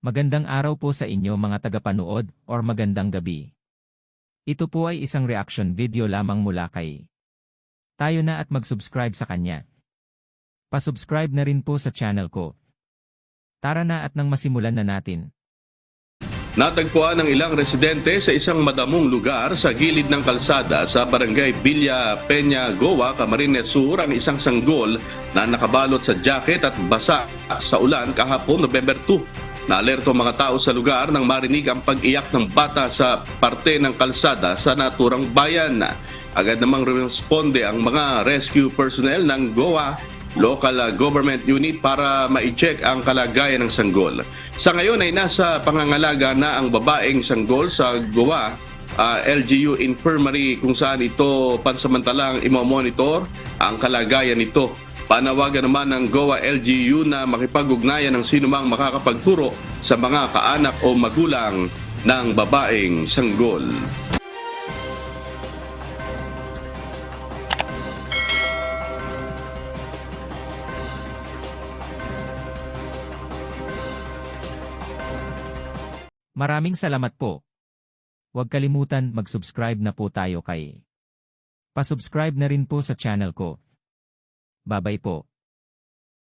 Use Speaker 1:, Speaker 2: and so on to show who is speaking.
Speaker 1: Magandang araw po sa inyo mga tagapanood or magandang gabi. Ito po ay isang reaction video lamang mula kay. Tayo na at mag-subscribe sa kanya. Pasubscribe na rin po sa channel ko. Tara na at nang masimulan na natin.
Speaker 2: Natagpuan ng ilang residente sa isang madamong lugar sa gilid ng kalsada sa barangay Villa Peña, Goa, Camarines Sur ang isang sanggol na nakabalot sa jacket at basa sa ulan kahapon November 2. Naalerto mga tao sa lugar nang marinig ang pag-iyak ng bata sa parte ng kalsada sa naturang bayan. Agad namang responde ang mga rescue personnel ng Goa local government unit para ma-check ang kalagayan ng sanggol. Sa ngayon ay nasa pangangalaga na ang babaeng sanggol sa Goa uh, LGU Infirmary kung saan ito pansamantalang imomonitor ang kalagayan nito. Panawagan naman ng Goa LGU na makipag-ugnayan ng sinumang makakapagturo sa mga kaanak o magulang ng babaeng sanggol.
Speaker 1: Maraming salamat po. Huwag kalimutan mag-subscribe na po tayo kay. Pasubscribe na rin po sa channel ko. Babay po.